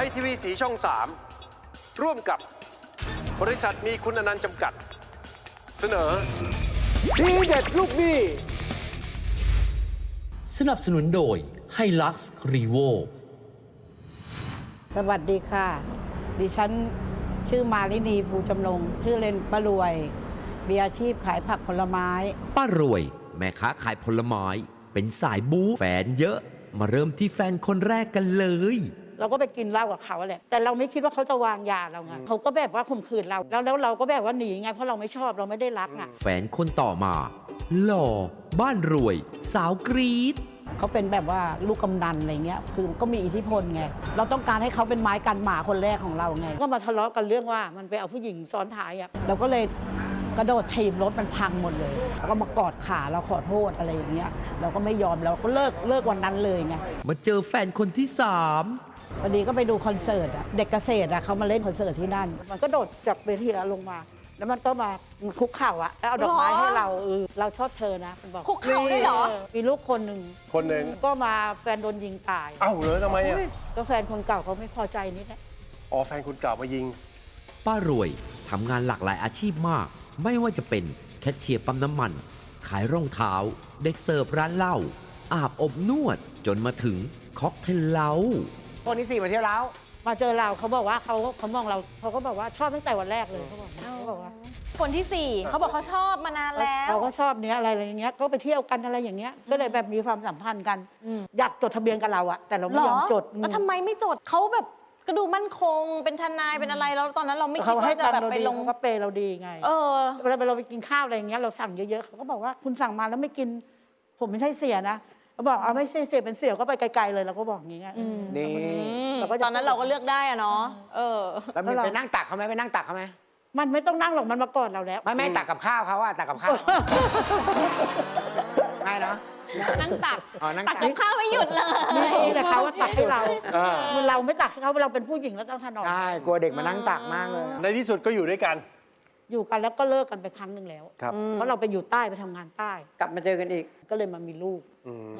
ทยทีวีสีช่อง 3 ร่วมกับบริษัทมีคุณอนันต์จำกัด เสนอ ทีเด็ดลูกหนี้สนับสนุนโดยไฮลักซ์รีโวสวัสดีค่ะ ดิฉันชื่อมาลินีภูจำลง ชื่อเล่นป้ารวย มีอาชีพขายผักผลไม้ ป้ารวย แม่ค้าขายผลไม้ เป็นสายบู๊แฟนเยอะ มาเริ่มที่แฟนคนแรกกันเลย เราก็ไปกินเหล้ากับเขาแหละแต่เราไม่คิดว่าเขาจะวางยาเราไงเขาก็แบบว่าข่มขืนเราแล้วแล้วเราก็แบบว่าหนีไงเพราะเราไม่ชอบเราไม่ได้รักอะแฟนคนต่อมา หล่อ บ้านรวย สาวกรีดเขาเป็นแบบว่าลูกกำนันอะไรเงี้ย คือก็มีอิทธิพลไง เราต้องการให้เขาเป็นไม้กันหมาคนแรกของเราไง ก็มาทะเลาะกันเรื่องว่ามันไปเอาผู้หญิงซ้อนท้ายอะ เราก็เลยกระโดดถีบรถมันพังหมดเลยแล้วก็มากอดขาเราขอโทษอะไรอย่างเงี้ย เราก็ไม่ยอมเราก็เลิกเลิกวันนั้นเลยไง มาเจอแฟนคนที่สาม พอดีก็ไปดูคอนเสิร์ตอะเด็กเกษตรอะเขามาเล่นคอนเสิร์ตที่นั่น มันก็โดดจากเวทีแล้วลงมา แล้วมันก็มาคุกเข่าอะแล้วเอาดอกไม้หรอ ให้เราเออเราชอบเธอนะมันบอกคุกเข่าด้วยเหรอออมีลูกคนหนึ่งคนหนึ่ง ก็มาแฟนโดนยิงตาย เอ้าเลยทำไมอะก็แฟนคนเก่าเขาไม่พอใจนิดแหละอ๋อแฟนคุณเก่ามายิง ป้ารวยทำงานหลากหลายอาชีพมาก ไม่ว่าจะเป็นแคชเชียร์ปั๊มน้ำมัน ขายรองเท้า เด็กเสิร์ฟร้านเหล้าอาบอบนวดจนมาถึงค็อกเทลเหล้า คนที่สี่มาเที่ยวแล้วมาเจอเราเขาบอกว่าเขาเขามองเราเขาก็บอกว่าชอบตั้งแต่วันแรกเลยเขาบอกเขาบอกว่าคนที่สี่เขาบอกเขาชอบมานานแล้วเขาก็ชอบเนี้ยอะไรอะไรอย่างเงี้ยก็ไปเที่ยวกันอะไรอย่างเงี้ยก็เลยแบบมีความสัมพันธ์กันอืมอยากจดทะเบียนกับเราอะแต่เราเหไม่รยออมจดแล้วทำไมไม่จดเขาแบบก็ดูมั่นคงเป็นทนายเป็นอะไรแล้วตอนนั้นเราไม่คิเขาดให้ว่าจะตังแบบค์เราไปดีลงเขาก็เปย์เราดีไง เออเวลาเราไปกินข้าวอะไรอย่างเงี้ยเราสั่งเยอะๆเขาก็บอกว่าคุณสั่งมาแล้วไม่กิน ผมไม่ใช่เสียนะ เขาบอกเอาไม่ใช่เสียเป็นเสียก็ไปไกลๆเลยเราก็บอกอย่างเงี้ยอืมนี่ เราก็จะ ตอนนั้นเราก็เลือกได้อะเนาะเออ แล้วมีแล้วเรา ไปนั่งตักเขาไหมไปนั่งตักเขาไหมมันไม่ต้องนั่งหรอกมันมาก่อนเราแล้ว ไม่ไม่ตักกับข้าวเขาอะตักกับข้าวง่ายเนาะนั่งตัก อ๋อนั่งตัตักกกับข้าวไม่หยุดเลยนี่แต่เขาว่าตักให้เราอ่าเราไม่ตักให้เขาเราเป็นผู้หญิงแล้วต้องถนอม ใช่กลัวเด็กมานั่งตักมากเลย ในที่สุดก็อยู่ด้วยกัน อยู่กันแล้วก็เลิกกันไปครั้งหนึ่งแล้ว ครับ เพราะเราไปอยู่ใต้ไปทำงานใต้ กลับมาเจอกันอีก ก็เลยมามีลูกอืม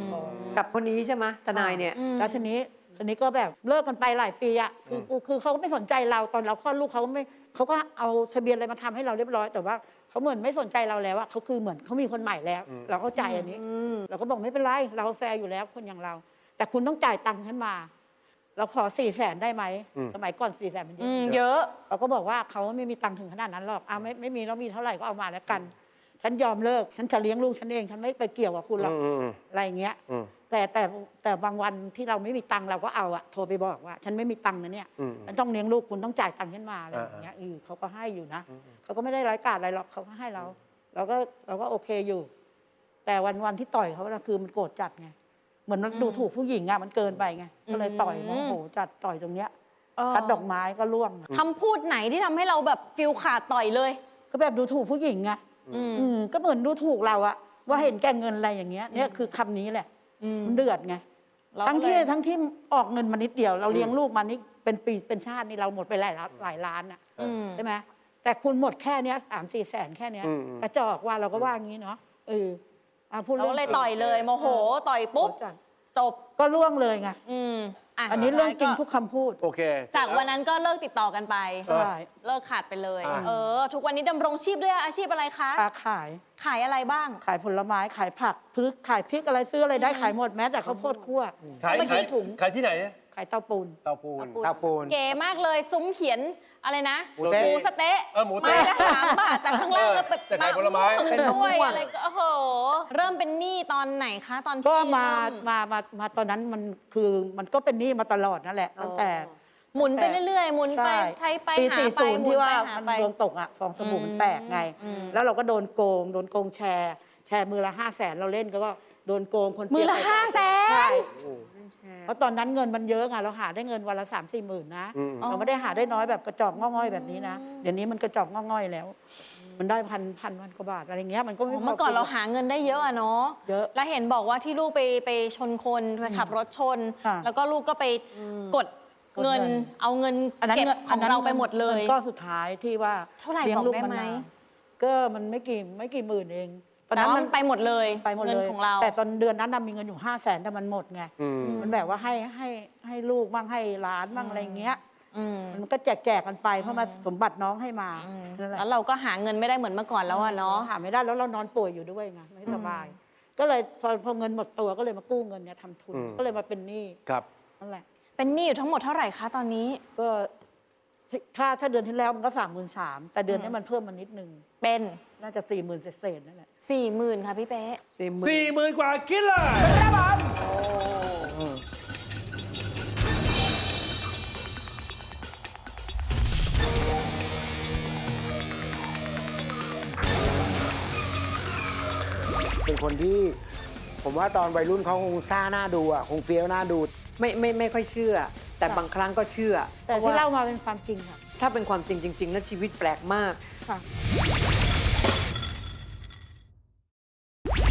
กับคนนี้ใช่ไหมทนายเนี่ย อืม แล้วทีนี้ทีนี้ก็แบบเลิกกันไปหลายปีอะคืออคือเขาก็ไม่สนใจเราตอนเราคลอดลูกเขาก็ไม่เขาก็เอาทะเบียนอะไรมาทำให้เราเรียบร้อย แต่ว่าเขาเหมือนไม่สนใจเราแล้วอะเขาคือเหมือนเขามีคนใหม่แล้ว อืม เราเข้าใจอันนี้ เราก็บอกไม่เป็นไร เราแฟร์อยู่แล้วคนอย่างเรา แต่คุณต้องจ่ายตังค์ฉันมา เราขอสี่แสนได้ไหมสมัยก่อนสี่แสนมันเยอืมอะเยอะ เราก็บอกว่าเขาไม่มีตังค์ถึงขนาดนั้นหรอกอ่าไม่ไม่มีแล้วมีเท่าไหร่ก็เอามาแล้วกัน ฉันยอมเลิก ฉันจะเลี้ยงลูกฉันเองฉันไม่ไปเกี่ยวกับคุณหรอกอืมอะไรอย่างเงี้ย อืมแต่แต่แต่บางวันที่เราไม่มีตังค์เราก็เอาอะโทรไปบอกว่า ฉันไม่มีตังค์นะเนี่ย อืมฉันต้องเลี้ยงลูกคุณต้องจ่ายตังค์ฉันมาอะไรอย่างเงี้ยเออเขาก็ให้อยู่นะเขาก็ไม่ได้ร้ายกาจอะไรหรอกเขาก็ให้เรา เราก็เราก็โอเคอยู่ แต่วันวันที่ต่อยเขานะคือมันโกรธจัดไง เหมือนมันดูถูกผู้หญิงอะมันเกินไปไงก็เลยต่อยอืมโมโหจัดต่อยตรงเนี้ยเออตัดดอกไม้ก็ร่วงคำพูดไหนที่ทำให้เราแบบฟิลขาดต่อยเลย ก็แบบดูถูกผู้หญิงไงอืม อืมก็เหมือนดูถูกเราอะว่าเห็นแก่เงินอะไรอย่างเงี้ยเนี่ยคือคำนี้แหละอืมมันเดือดไง เราทั้งก็ที่เลยทั้งที่ออกเงินมานิดเดียว เราเลี้ยงลูกมานี่เป็นปีเป็นชาตินี่เราหมดไปหลายล้านหลายล้านอะอืม ใช่ไหมแต่คุณหมดแค่เนี้ยสามสี่แสนแค่เนี้ยอืมอืมกระจอกว่าเราก็ว่างี้เนาะเออ อะพูดเราเรื่ก็เลยต่อยเลย โมโหต่อยปุ๊บจัดจบ ก็ล่วงเลยไงอืมะอันนี้เรื่องจริงสุดท้ายทุกคำพูด โอเคจากวันนั้นก็เลิกติดต่อกันไปเออใช่เลิกขาดไปเลย อ่า เออ ทุกวันนี้ดำรงชีพด้วยอาชีพอะไรคะ ค้าขายขายอะไรบ้าง ขายผลไม้ขายผักพริกขายพริกอะไรซื้ออะไรได้ขายหมดแม้แต่ข้าวโพดคั่วขายเมื่อกี้ขายถุง ขายที่ไหน ขายเต้าปูน เตาปูน เตาปูน เก๋มากเลยซุ้มเขียน อะไรนะ หมูเต๊ะ หมูสะเต๊ะเออหมูเต๊ะไละสามบาทแต่ข้างล่างก็เป็นแต่ขายผลไม้ะวงเป็นมะม่วง ด้วยอะไรก็โอ้โห เริ่มเป็นหนี้ตอนไหนคะตอนที่ก็มาเริ่มามามาตอนนั้นมันคือมันก็เป็นหนี้มาตลอดนั่นแหละตั้งแต่ หมุนไปเรื่อยๆ หมุนไปใช่ไทยไปปีหาสี่ไปศูนย์หมุนที่ไปว่าหามันไป ดวงตกอะฟองสบู่อืมมันแตกไง อืม แล้วเราก็โดนโกง โดนโกงแชร์ แชร์มือละห้าแสนเราเล่นก็ว่าโดนโกงคนเปมืรีอยบละไปห้าแสใช่น เพราะตอนนั้นเงินมันเยอะไงเราหาได้เงินวันละสามสี่หมื่นนะอืมเราไม่ได้หาได้น้อยแบบกระจอกง่อยๆแบบนี้นะเดี๋ยวนี้มันกระจอกง่อยๆแล้ว มันได้พันพันพันกว่าบาทอะไรเงี้ยมันก็ไม่พเมื่อก่อนเราหาเงินได้เยอะอะเนาะเยอะแล้วเห็นบอกว่าที่ลูกไปไปชนคนไปขับรถชนค่ะแล้วก็ลูกก็ไปกดกดเงินเงินเอาเงินอันนั้นเก็บเงินของเราไปหมดเลยงินก้อนสุดท้ายที่ว่าเท่าไหร่ลี้ยงบอกลูกได้นไหมนก็มันไม่กี่ไม่กี่หมื่นเอง ตอนแต่นั้นว่ามัมันนไปหมดเลยไปหมดเงิเลยของเรา แต่ตอนเดือนนั้นน่ะมีเงินอยู่ห้าแสนแต่มันหมดไงอืมมันแบบว่าให้ให้ให้ลูกบ้างให้หลานบ้างอืมอะไรเงี้ยอืมมันก็แจกแจกๆกันไปเพราะมาอืมสมบัติน้องให้มาอืมนั่นแหละแล้วเราก็หาเงินไม่ได้เหมือนเมื่อก่อนแล้วอะเนาะหาไม่ได้แล้วเรานอนป่วยอยู่ด้วยไงไม่สบาย ก็เลยพอพอเงินหมดตัวก็เลยมากู้เงินเนี่ยทำทุนอืมก็เลยมาเป็นหนี้ครับนั่นแหละเป็นหนี้อยู่ทั้งหมดเท่าไหร่คะตอนนี้ ก็ ถ้าถ้าเดือนที่แล้วมันก็สามหมื่นสามแต่เดือนนี้อืมมันเพิ่มมานิดนึง เป็นน่าจะสี่หมื่นเศษๆนั่นแหละสี่หมื่นค่ะพี่เป๊ะสี่หมื่นสี่หมื่นกว่าคิดเลยเป็นคนที่ผมว่าตอนวัยรุ่นเขาคงซ่าหน้าดูอะ คงเฟี้ยวหน้าดู ไม่ไม่ไม่ค่อยเชื่อ แต่ค่ะบางครั้งก็เชื่อแต่พระที่ว่เล่ามาเป็นความจริงค่ะ ถ้าเป็นความจริงจริง ๆ แล้วชีวิตแปลกมาก ค่ะ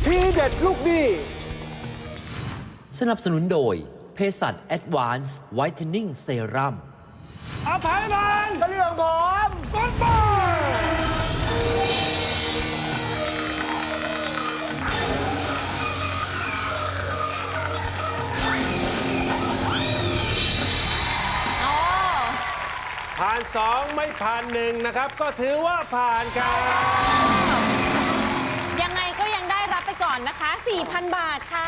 ทีเด็ดลูกดีสนับสนุนโดยเภสัช Advanced Whitening Serum อภัยมันก็เรื่องผมก้อนบอล ผ่านสองไม่ผ่านหนึ่งนะครับ ก็ถือว่าผ่านครับยังไงก็ยังได้รับไปก่อนนะคะ 4,000 บาทค่ะ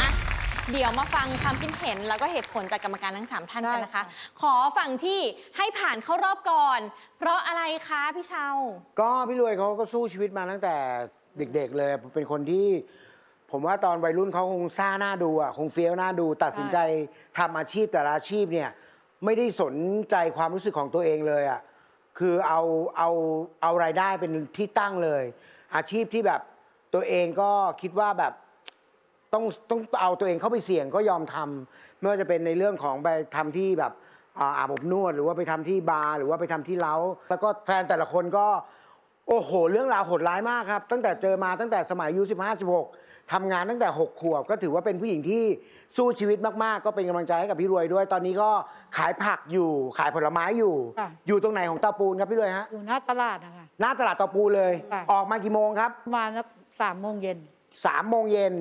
อะ เดี๋ยวมาฟังความคิดเห็นแล้วก็เหตุผลจากกรรมการทั้ง 3 ท่านกันนะคะได้ค่ะขอฝั่งที่ให้ผ่านเข้ารอบก่อน เพราะอะไรคะพี่เชา ก็พี่รวยเขาก็สู้ชีวิตมาตั้งแต่เด็กๆเลยเป็นคนที่ ผมว่าตอนวัยรุ่นเขาคงซ่าหน้าดูอะคงเฟี้ยวหน้าดู ตัดสินใจทำอาชีพแต่ละอาชีพเนี่ยไม่ได้สนใจความรู้สึกของตัวเองเลยอะคือเอาเอาเอารายได้เป็นที่ตั้งเลย อาชีพที่แบบตัวเองก็คิดว่าแบบ ต้องต้องเอาตัวเองเข้าไปเสี่ยงก็ยอมทำไม่ว่าจะเป็นในเรื่องของไปทำที่แบบอ่าอาบอบนวด หรือว่าไปทำที่บาร์หรือว่าไปทำที่เล้า แล้วก็แฟนแต่ละคนก็ โอ้โห เรื่องราวโหดร้ายมากครับ ตั้งแต่เจอมาตั้งแต่สมัยอายุ15 16ทำงานตั้งแต่ 6 ขวบ ก็ถือว่าเป็นผู้หญิงที่สู้ชีวิตมาก ๆ ก็เป็นกำลังใจให้กับพี่รวยด้วย ตอนนี้ก็ขายผักอยู่ขายผลไม้อยู่ ค่ะ อยู่ตรงไหนของเตาปูนครับพี่รวยฮะอยู่หน้าตลาดนะคะ หน้าตลาดเตาปูนเลย ค่ะ ออกมากี่โมงครับประมาณสักสามโมงเย็นสามโมงเย็น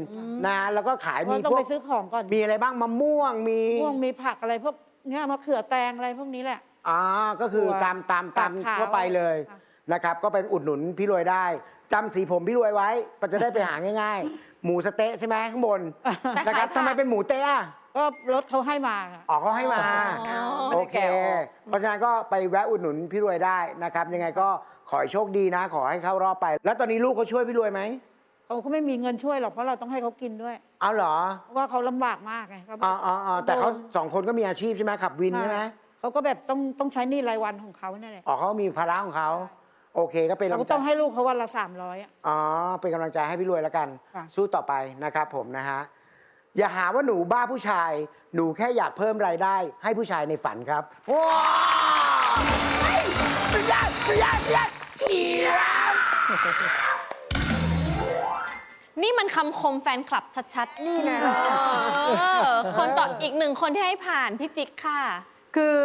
นะฮะแล้วก็ขายก็มีต้อพงวไปกซื้อของก่อนมีอะไรบ้างมะม่วงมีม่วงมีผักอะไรพวกเนี้ยมะเขือแตงอะไรพวกนี้แหละ อ่าก็คือถั่วตามตามตามผักขาวทั่วไปเลย ค่ะ นะครับ ก็ไปอุดหนุนพี่รวยได้จำสีผมพี่รวยไว้ก็จะได้ไปหาง่าย ๆ หมูสะเต๊ะใช่ไหมข้างบนแต่นะครับขายผักทำไมเป็นหมูเต๊ะอะก็รถเขาให้มาค่ะออกเขาให้มา อ๋อ โอเค เพราะฉะนั้นก็ไปแวะอุดหนุนพี่รวยได้นะครับ ยังไงก็ขอให้โชคดีนะ ขอให้เข้ารอบไป แล้วตอนนี้ลูกเขาช่วยพี่รวยไหมเขาก็ไม่มีเงินช่วยหรอกเพราะเราต้องให้เขากินด้วย เอาเหรอเพราะว่าเขาลำบากมากไงเขาอ๋ออ๋ออ๋อแต่เขาสองคนก็มีอาชีพใช่ไหมขับวินใช่ไหม เขาก็แบบต้องต้องใช้หนี้รายวันของเขาเนี่ยแหละ อ๋อเขามีภาระของเขา โอเคก็เป็นเรากำลัก็งใจต้องให้ลูกเขาวันละสามร้อยอะอ๋อเป็นกำลังใจให้พี่รวยแล้วกัน ค่ะ สู้ต่อไปนะครับ ผมนะฮะอย่าหาว่าหนูบ้าผู้ชาย หนูแค่อยากเพิ่มรายได้ ให้ผู้ชายในฝันครับว้าวสุดยอดสุดยอดสุดยอดเฉียบ นี่มันคำคมแฟนคลับชัดๆ นี่นะคนต่ออีกหนึ่งคนที่ให้ผ่านพี่จิ๊กค่ะ คือ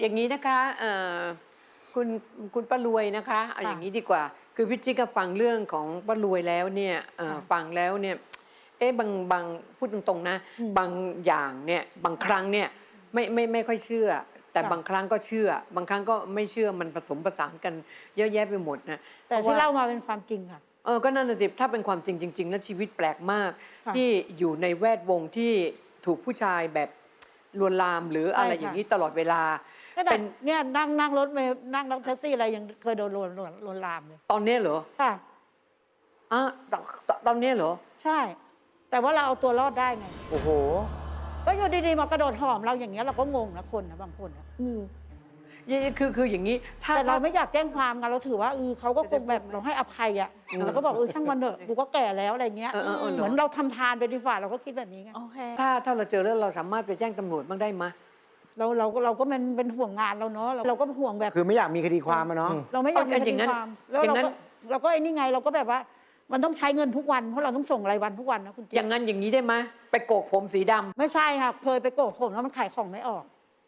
อย่างนี้นะคะเอ่อ คุณคุณป้ารวยนะคะเอาอย่างนี้ดีกว่า คือพี่จิ๊กก็ฟังเรื่องของป้ารวยแล้วเนี่ยเอ่อฟังแล้วเนี่ยเอ๊ะบางบางพูดตรงๆนะ บางอย่างเนี่ยบางครั้งเนี่ยไม่ไม่ไม่ค่อยเชื่อ แต่บางครั้งก็เชื่อ บางครั้งก็ไม่เชื่อมันผสมผสานกันเยอะแยะไปหมดนะแต่พระที่ว่เล่ามาเป็นความจริงค่ะเออก็นั่นน่ะสิถ้าเป็นความจริงจริงๆแล้วชีวิตแปลกมากค่ะที่อยู่ในแวดวงที่ถูกผู้ชายแบบลวนลามหรืออะไรใช่ค่ะอย่างนี้ตลอดเวลา ก็แต่เป็นเนี่ยนั่งนั่งรถไปนั่งรถแท็กซี่อะไรยังเคยโดนลวนลวนลวนลามเลยตอนเนี้ยเหรอค่ะอะตตตอนเนี้ยเหรอ ใช่ แต่ว่าเราเอาตัวรอดได้ไง โอ้โห ก็อยู่ดีๆมากระโดดหอมเราอย่างเงี้ยเราก็งงนะคนนะบางคนนะอืมนี่คือคืออย่างนี้ ถ้าแต่เราถ้าไม่อยากแจ้งความกันเราถือว่าเออเขาก็คงแบบเราให้อภัยอะอืมเราก็บอกเออช่างมันเถอะกูก็แก่แล้วอะไรเงี้ยเออเออเออเหมือนเราทำทานไปดีฝ่าเราก็คิดแบบนี้ไงโอเคถ้าถ้าเราเจอแล้วเราสามารถไปแจ้งตำรวจบ้างได้ไหม เราเราก็เราก็มันเป็นห่วงงานเราเนาะเราเราก็ห่วงแบบ คือไม่อยากมีคดีความอะเนาะ เราไม่อยากมีเอาคอดีย่างนั้นความแล้วอย่าเรางนั้นก็เราก็ไอ้นี่ไงเราก็แบบว่า มันต้องใช้เงินทุกวันเพราะเราต้องส่งรายวันทุกวันนะคุณอเจี๊ยย่าบงนั้นอย่างนี้ได้ไหมไปโกกผมสีดำไม่ใช่ค่ะเคยไปโกกผมแล้วมันขายของไม่ออก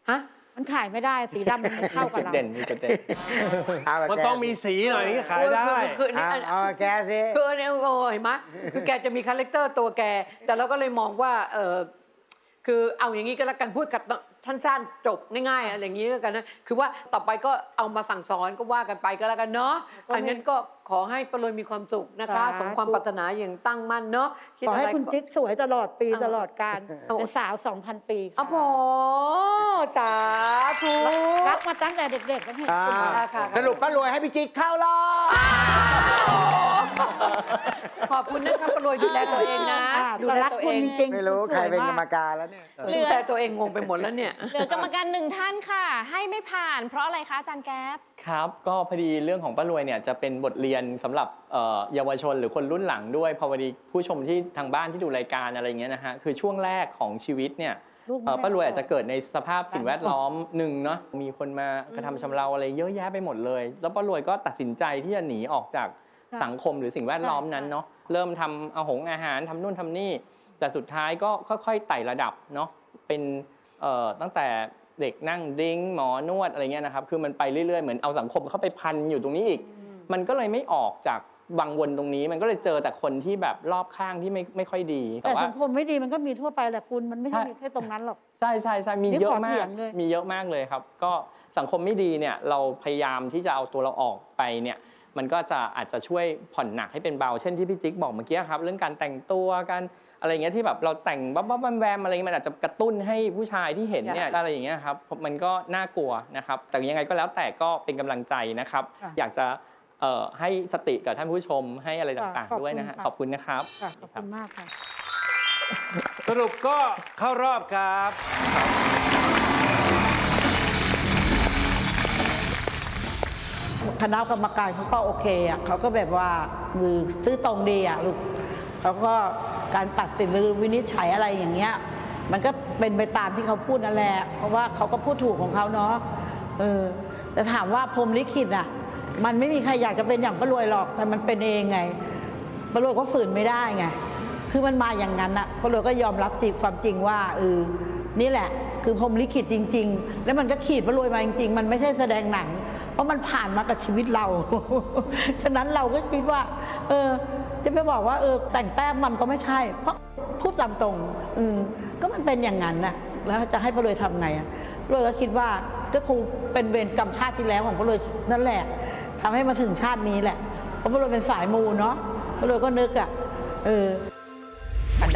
ฮะ มันมันขายไม่ได้สีดำมันเข้ากับจุดเรา เด่นมีจุดเด่น เอาละมันแกต้องมีสีหน่อยนี่ขายได้ คือคือเอาคือเอาแกสิ คือเนี่ยโอ้ยเห็นไหมคือแกจะมีคาแรคเตอร์ตัวแก แต่เราก็เลยมองว่าเออคือเอาอย่างนี้ก็แล้วกันพูดกับ ท่านสั้นจบง่ายๆอะไรอย่างนี้แล้วกันนะคือว่าต่อไปก็เอามาสั่งสอนก็ว่ากันไปก็แล้วกันเนาะอันนั้นก็ขอให้ประลยมีความสุขนะคะสมความปรารถนาอย่างตั้งมั่นเนาะดขอให้ะไรคุณจิ๊กสวยตลอดปีเอาตลอดการเอาเป็นสาว 2,000 ปีค่ะอ๋อพอสาธุรักมาตั้งแต่เด็กๆแล้วพี่อ่าค่ะค่ะสรุปป้ารวยให้พี่จิ๊กเข้ารอบ ขอบคุณนะคะประลยดูแลตัวเองนะ อ่าดูแต่แลรักตัวคุเอณงจริงๆไม่รู้คุณสใครวยเป็นมากรรมการแล้วเนี่ย เหลือดูแลตัวเองงงไปหมดแล้วเนี่ย เหลือกรรมการหนึ่งท่านค่ะ ให้ไม่ผ่าน เพราะอะไรคะอาจารย์แก๊ป ครับ ก็พอดีเรื่องของป้ารวยเนี่ยจะเป็นบทเรียนสำหรับเอ่อเยาวชนหรือคนรุ่นหลังด้วย พอพอดีผู้ชมที่ทางบ้านที่ดูรายการอะไรเงี้ยนะฮะ คือช่วงแรกของชีวิตเนี่ย ลูกเอ่อแม่ป้ารวยอาจจะเกิดในสภาพสิ่งแวดล้อมหนึ่งเนาะมีคนมากระทำชำเราอะไรเยอะแยะไปหมดเลย แล้วป้ารวยก็ตัดสินใจที่จะหนีออกจากค่ะ สังคมหรือสิ่งแวดล้อมนั้นเนาะเริ่มทำอาหงอาหารทำนู่นทำนี่ แต่สุดท้ายก็ค่อยๆไต่ระดับเนาะเป็นเอ่อตั้งแต่เด็กนั่งดริ้งหมอนวดอะไรเงี้ยนะครับ คือมันไปเรื่อยๆ เหมือนเอาสังคมเข้าไปพันอยู่ตรงนี้อีก มันก็เลยไม่ออกจากวังวนตรงนี้ มันก็เลยเจอแต่คนที่แบบรอบข้างที่ไม่ไม่ค่อยดี แต่แต่ว่าสังคมไม่ดีมันก็มีทั่วไปแหละคุณมันไม่ใช่ใช่มีแค่ตรงนั้นหรอก ใช่ใช่ใช่มีนี่เยอะขอมาเถีกยงเลยมีเยอะมากเลยครับ ก็สังคมไม่ดีเนี่ยเราพยายามที่จะเอาตัวเราออกไปเนี่ย มันก็จะอาจจะช่วยผ่อนหนักให้เป็นเบา เช่นที่พี่จิ๊กบอกเมื่อกี้ครับ เรื่องการแต่งตัวการอะไรเงี้ยที่แบบเราแต่งบ๊อบบ๊อบแวมแวมอะไรเงี้ยมันอาจจะกระตุ้นให้ผู้ชายที่เห็นเนี่ยอะไรอย่างเงี้ยครับมันก็น่ากลัวนะครับ แต่ยังไงก็แล้วแต่ก็เป็นกำลังใจนะครับค่ะอยากจะเอ่อให้สติกับท่านผู้ชมให้อะไรต่างขอบคุณๆด้วยนะฮะค่ะขอบคุณนะครับค่ะขอบคุณมากค่ะสรุปก็เข้ารอบครับ คณะกรรมการเขาก็โอเคอะเขาก็แบบว่ามือซื้อตรงดีอะลูกเขาก็การตัดสินหรือวินิจฉัยอะไรอย่างเงี้ย มันก็เป็นไปตามที่เขาพูดนั่นแหละเพราะว่าเขาก็พูดถูกของเขาเนาะเออแต่ถามว่าพรมลิขิตอะ มันไม่มีใครอยากจะเป็นอย่างป้ารวยหรอกแต่มันเป็นเองไงป้ารวยก็ฝืนไม่ได้ไงคือมันมาอย่างนั้นอะป้ารวยก็ยอมรับจริงความจริงว่าเออนี่แหละ คือพรมลิขิตจริง ๆ แล้วมันก็ขีดป้ารวยมาจริงๆ มันไม่ใช่แสดงหนัง เพราะมันผ่านมากับชีวิตเรา ฉะนั้นเราก็คิดว่า เออ จะไปบอกว่าเออแต่งแต้มมันก็ไม่ใช่ เพราะพูดตามตรง อืมก็มันเป็นอย่างนั้นน่ะ แล้วจะให้ป้ารวยทำไงอะป้ารวยก็คิดว่าก็คงเป็นเวรกรรมชาติที่แล้วของป้ารวยนั่นแหละทำให้มาถึงชาตินี้แหละเพราะป้ารวยเป็นสายมูเนาะป้ารวยก็นึกอะ เออ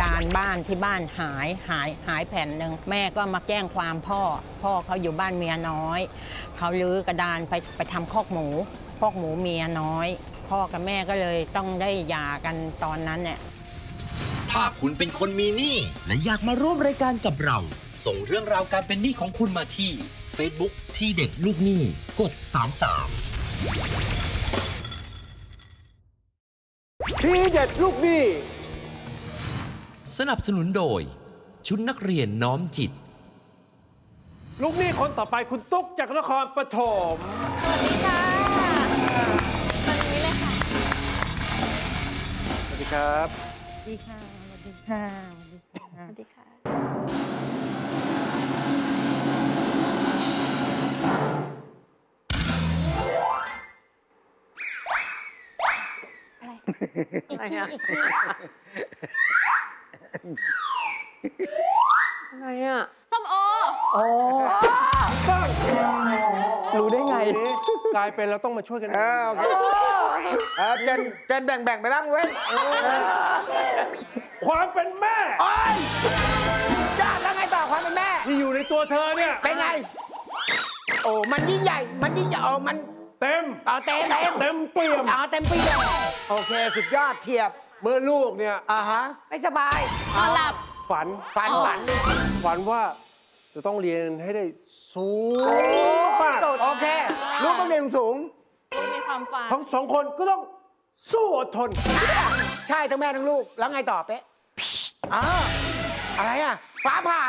ดานบ้านที่บ้านหายหายหายแผ่นหนึ่งแม่ก็มาแจ้งความพ่อ พ่อเขาอยู่บ้านเมียน้อย เขาลื้อกระดานไปไปทำคอกหมูคอกหมูเมียน้อย พ่อกับแม่ก็เลยต้องได้หย่ากันตอนนั้นเนี่ยถ้าคุณเป็นคนมีหนี้และอยากมาร่วมรายการกับเรา ส่งเรื่องราวการเป็นหนี้ของคุณมาที่ Facebook ที่เด็กลูกหนี้กด 33 ทีเด็ดลูกหนี้ สนับสนุนโดย ชุดนักเรียนน้อมจิต ลูกหนี้คนต่อไปคุณตุ๊กจากนครปฐมสวัสดีค่ะตอนนี้เลยค่ะ สวัสดีครับดีค่ะสวัสดีค่ะ สวัสดีค่ะ สวัสดีค่ะ อะไร อีกทีอีกที อะไรอะส้มโอรู้ได้ไงนี้กลายเป็นเราต้องมาช่วยกัน เออโอเคเออเจนเจนแบ่งแบ่งๆไปบ้างเว้ยเออความเป็นแม่โอ๊ยจ้าแล้วไงต่อความเป็นแม่ ที่อยู่ในตัวเธอเนี่ย เป็นไง โอ้ มันยิ่งใหญ่ มันยิ่งใหญ่เอามัน เต็ม เอาเต็ม เต็มเปี่ยม เอาเต็มเปี่ยมโอเค สุดยอดเฉียบ เมื่อลูกเนี่ยอ่าฮะ ไม่สบายนอนหลับ ฝันฝันฝัน ฝันว่าจะต้องเรียนให้ได้สูงมากโอเค ลูกต้องเรียนสูง มีความฝันทั้งสองคนก็ต้องสู้อดทน ใช่ทั้งแม่ทั้งลูก แล้วไงต่อเป๊ะอ่าอะไรอะ ฟ้าผ่า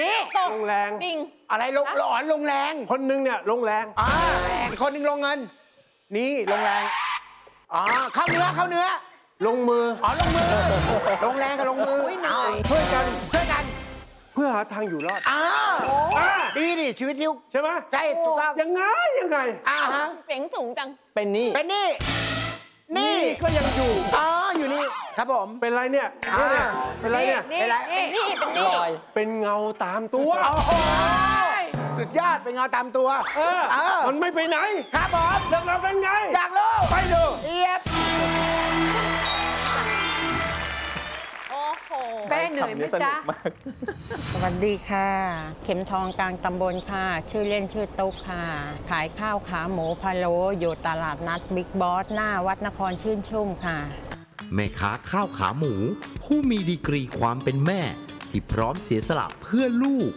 นี่ตกลงแรง ดิ่ง อะไรลงหลอนลงแรง คนหนึงเนี่ยลงแรงอ่าอีกคนหนึ่งลงเงิน นี่ลงแรง อ๋อเข้าเนื้อเข้าเนื้อ ลงมือ อ๋อลงมือ ลงแรงกับลงมืออุ๊ยเหนื่อย ช่วยกันช่วยกันเพื่อหาทางอยู่รอด อ้าวดีดิชีวิตนิ้วใช่ไหมใช่ถูกต้องยังไงยังไง อ่าฮะเสียงสูงจัง เป็นหนี่เป็นนี่ นี่ก็ยังอยู่ อ๋ออยู่นี่ครับผม เป็นไรเนี่ยเนี่ยเนี่ยเป็นไรเนี่ย นี่เป็นไรนี่ เป็นนี่ลอยเป็นเงาตามตัว โอ้โห สุดยอดเป็นเงาตามตัว เออ เออ มันไม่ไปไหนครับผมเรื่องเราวเป็นไง อยากรู้ไปดูเอียดโอ้โหแป้เหนื่อยไหมสนุจ๊ะกมากสวัสดีค่ะ เข็มทองกลางตำบลค่ะ ชื่อเล่นชื่อตุ๊กค่ะ ขายข้าวขาหมูพะโล้อยู่ตลาดนัดบิ๊กบอส หน้าวัดนครชื่นชุ่มค่ะ แม่ค้าข้าวขาหมู ผู้มีดีกรีความเป็นแม่ ที่พร้อมเสียสละเพื่อลูก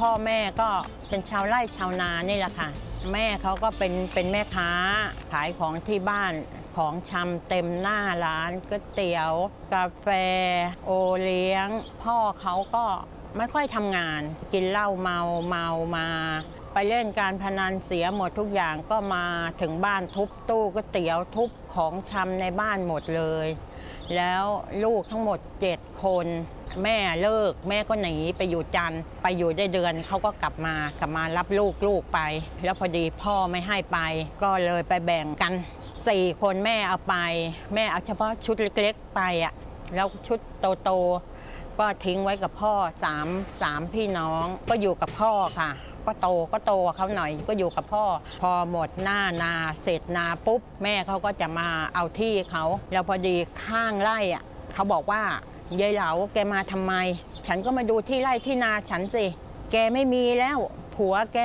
พ่อแม่ก็เป็นชาวไร่ชาวนานี่แหละค่ะ แม่เขาก็เป็นเป็นแม่ค้าขายของที่บ้านของชำเต็มหน้าร้านก๋วยเตี๋ยว กาแฟ โอเลี้ยง พ่อเขาก็ไม่ค่อยทำงาน กินเหล้าเมาเมามา ไปเล่นการพนันเสียหมดทุกอย่างก็มาถึงบ้านทุบตู้ก๋วยเตี๋ยวทุบของชำในบ้านหมดเลย แล้วลูกทั้งหมด 7 คน แม่เลิก แม่ก็หนีไปอยู่จันไปอยู่ได้เดือนเขาก็กลับมากลับมารับลูกลูกไป แล้วพอดีพ่อไม่ให้ไป ก็เลยไปแบ่งกันสี่คนแม่เอาไป แม่เอาเฉพาะชุดเล็กๆไปอะแล้วชุดโตๆก็ทิ้งไว้กับพ่อสามสามพี่น้องก็อยู่กับพ่อค่ะ ก็โตก็โตกว่าเขาหน่อยก็อยู่กับพ่อ พอหมดหน้านาเสร็จนาปุ๊บ แม่เขาก็จะมาเอาที่เขาแล้วพอดีข้างไร่อะเขาบอกว่ายายเหลาแกมาทำไม ฉันก็มาดูที่ไร่ที่นาฉันสิแกไม่มีแล้ว ผัวแก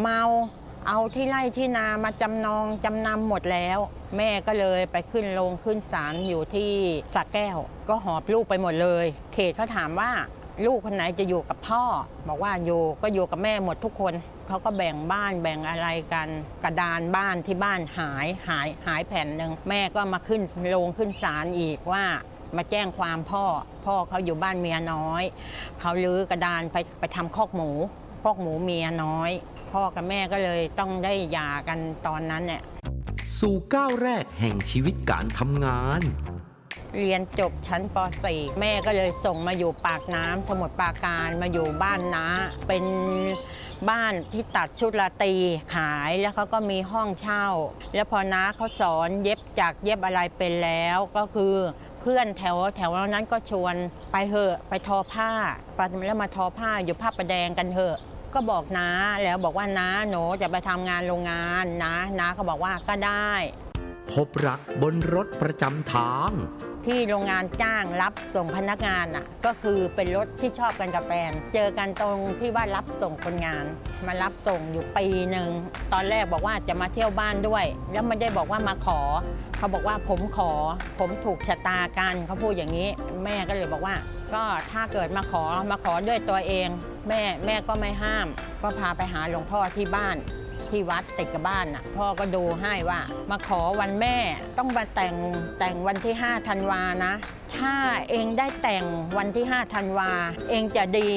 เมาเอาที่ไร่ที่นามาจำนองจำนำหมดแล้ว แม่ก็เลยไปขึ้นโรงขึ้นศาลอยู่ที่สระแก้ว ก็หอบลูกไปหมดเลย เขตเขาถามว่า ลูกคนไหนจะอยู่กับพ่อ บอกว่าอยู่ก็อยู่กับแม่หมดทุกคนเขาก็แบ่งบ้านแบ่งอะไรกันกระดานบ้านที่บ้านหายหายหายแผ่นหนึ่งแม่ก็มาขึ้นโรงขึ้นศาลอีกว่ามาแจ้งความพ่อ พ่อเขาอยู่บ้านเมียน้อย เขาลื้อกระดานไปไปทำคอกหมูคอกหมูเมียน้อย พ่อกับแม่ก็เลยต้องได้หย่ากันตอนนั้นเนี่ยสู่ก้าวแรกแห่งชีวิตการทำงาน เรียนจบชั้นป .4 แม่ก็เลยส่งมาอยู่ปากน้ำสมุทรปราการมาอยู่บ้านน้าเป็นบ้านที่ตัดชุดราตีขายแล้วเขาก็มีห้องเช่า แล้วพอน้าเขาสอนเย็บจากเย็บอะไรเป็นแล้วก็คือเพื่อนแถวแถวนั้นก็ชวนไปเหอะไปทอผ้าไปแล้วมาทอผ้าอยู่ผ้าประแดงกันเถอะก็บอกน้าแล้วบอกว่าน้าหนูจะไปทำงานโรงงานนะน้าก็บอกว่าก็ได้ พบรักบนรถประจำทาง ที่โรงงานจ้างรับส่งพนักงานอะก็คือเป็นรถที่ชอบกันกับแฟน เจอกันตรงที่ว่ารับส่งคนงาน มารับส่งอยู่ปีหนึ่งตอนแรกบอกว่าจะมาเที่ยวบ้านด้วย แล้วไม่ได้บอกว่ามาขอ เขาบอกว่าผมขอ ผมถูกชะตากันเขาพูดอย่างนี้ แม่ก็เลยบอกว่า ก็ถ้าเกิดมาขอมาขอด้วยตัวเอง แม่แม่ก็ไม่ห้าม ก็พาไปหาหลวงพ่อที่บ้าน ที่วัดติดกับบ้านน่ะพ่อก็ดูให้ว่ามาขอวันแม่ ต้องมาแต่งแต่งวันที่5ธันวานะ ถ้าเองได้แต่งวันที่5ธันวาเองจะดี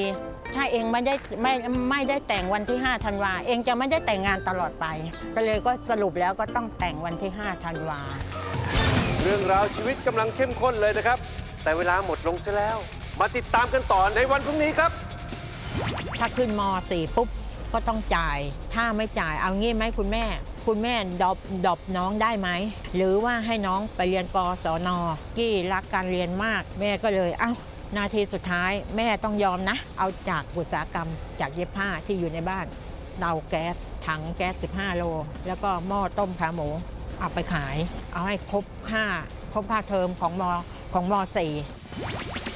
ถ้าเองไม่ได้ไม่ไม่ได้แต่งวันที่5ธันวาเองจะไม่ได้แต่งงานตลอดไป ก็เลยก็สรุปแล้วก็ต้องแต่งวันที่5ธันวาเรื่องราวชีวิตกำลังเข้มข้นเลยนะครับ แต่เวลาหมดลงซะแล้ว มาติดตามกันต่อในวันพรุ่งนี้ครับ ถ้าขึ้นม .4 ปุ๊บ ก็ต้องจ่าย ถ้าไม่จ่ายเอางี้ไหมคุณแม่ คุณแม่ดอปดอปน้องได้ไหม หรือว่าให้น้องไปเรียนกศนกี้รักการเรียนมาก แม่ก็เลยเอ้านาทีสุดท้ายแม่ต้องยอมนะ เอาจากอุตสาหกรรม จากเย็บผ้าที่อยู่ในบ้านเตาแก๊สถังแก๊ส 15 โล แล้วก็หม้อต้มขาหมู เอาไปขาย เอาให้ครบค่าครบค่าเทอมของมของม .4